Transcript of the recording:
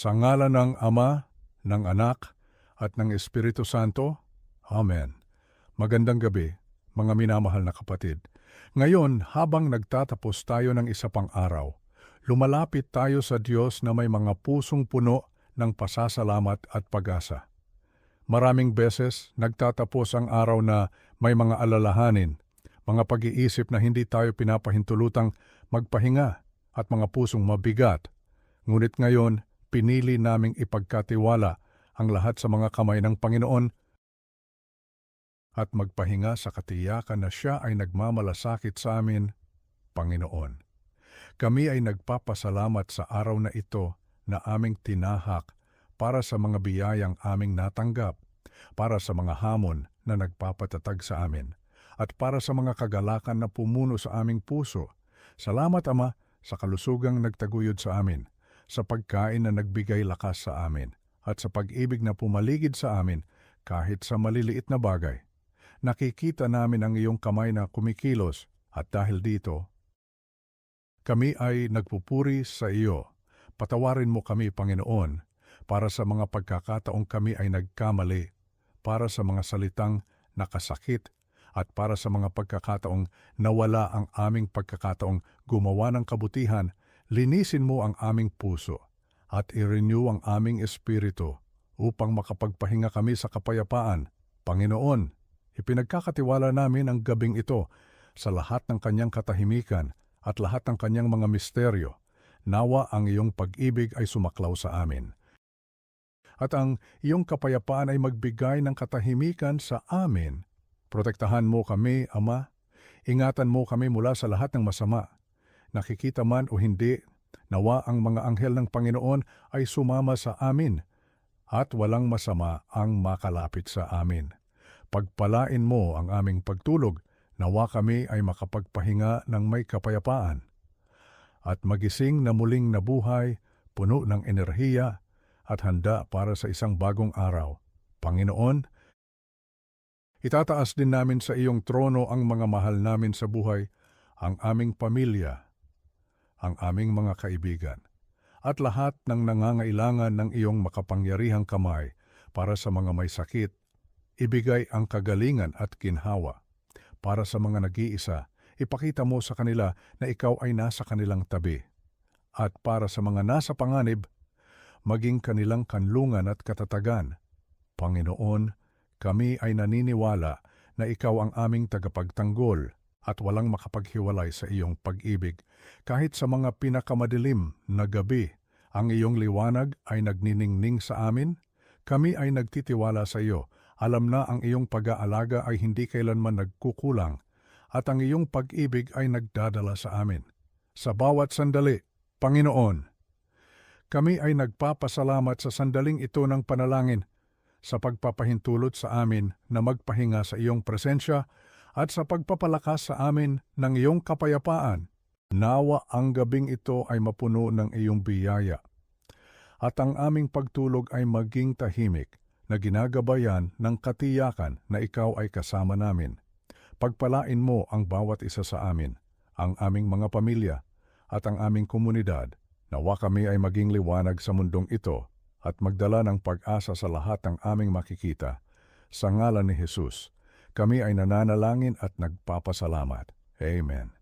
Sa ngalan ng Ama, ng Anak, at ng Espiritu Santo. Amen. Magandang gabi, mga minamahal na kapatid. Ngayon, habang nagtatapos tayo ng isa pang araw, lumalapit tayo sa Diyos na may mga pusong puno ng pasasalamat at pag-asa. Maraming beses nagtatapos ang araw na may mga alalahanin, mga pag-iisip na hindi tayo pinapahintulutang magpahinga at mga pusong mabigat. Ngunit ngayon, pinili naming ipagkatiwala ang lahat sa mga kamay ng Panginoon at magpahinga sa katiyakan na siya ay nagmamalasakit sa amin, Panginoon. Kami ay nagpapasalamat sa araw na ito na aming tinahak para sa mga biyayang aming natanggap, para sa mga hamon na nagpapatatag sa amin, at para sa mga kagalakan na pumuno sa aming puso. Salamat, Ama, sa kalusugang nagtaguyod sa amin, sa pagkain na nagbigay lakas sa amin, at sa pag-ibig na pumaligid sa amin kahit sa maliliit na bagay. Nakikita namin ang iyong kamay na kumikilos at dahil dito, kami ay nagpupuri sa iyo. Patawarin mo kami, Panginoon, para sa mga pagkakataong kami ay nagkamali, para sa mga salitang nakasakit, at para sa mga pagkakataong nawala ang aming pagkakataong gumawa ng kabutihan, linisin mo ang aming puso at i-renew ang aming espiritu upang makapagpahinga kami sa kapayapaan. Panginoon, ipinagkakatiwala namin ang gabing ito sa lahat ng kanyang katahimikan at lahat ng kanyang mga misteryo. Nawa ang iyong pag-ibig ay sumaklaw sa amin. At ang iyong kapayapaan ay magbigay ng katahimikan sa amin. Protektahan mo kami, Ama. Ingatan mo kami mula sa lahat ng masama. Nakikita man o hindi, nawa ang mga anghel ng Panginoon ay sumama sa amin at walang masama ang makalapit sa amin. Pagpalain mo ang aming pagtulog, nawa kami ay makapagpahinga ng may kapayapaan. At magising na muling nabuhay, puno ng enerhiya at handa para sa isang bagong araw. Panginoon, itataas din namin sa iyong trono ang mga mahal namin sa buhay, ang aming pamilya, ang aming mga kaibigan, at lahat ng nangangailangan ng iyong makapangyarihang kamay para sa mga may sakit, ibigay ang kagalingan at kinhawa. Para sa mga nag-iisa, ipakita mo sa kanila na ikaw ay nasa kanilang tabi. At para sa mga nasa panganib, maging kanilang kanlungan at katatagan. Panginoon, kami ay naniniwala na ikaw ang aming tagapagtanggol at walang makapaghiwalay sa iyong pag-ibig. Kahit sa mga pinakamadilim na gabi, ang iyong liwanag ay nagniningning sa amin. Kami ay nagtitiwala sa iyo. Alam na ang iyong pag-aalaga ay hindi kailanman nagkukulang at ang iyong pag-ibig ay nagdadala sa amin. Sa bawat sandali, Panginoon, kami ay nagpapasalamat sa sandaling ito ng panalangin sa pagpapahintulot sa amin na magpahinga sa iyong presensya at sa pagpapalakas sa amin ng iyong kapayapaan. Nawa ang gabing ito ay mapuno ng iyong biyaya. At ang aming pagtulog ay maging tahimik na ginagabayan ng katiyakan na ikaw ay kasama namin. Pagpalain mo ang bawat isa sa amin, ang aming mga pamilya, at ang aming komunidad. Nawa kami ay maging liwanag sa mundong ito at magdala ng pag-asa sa lahat ng aming makikita. Sa ngalan ni Jesus, kami ay nananalangin at nagpapasalamat. Amen.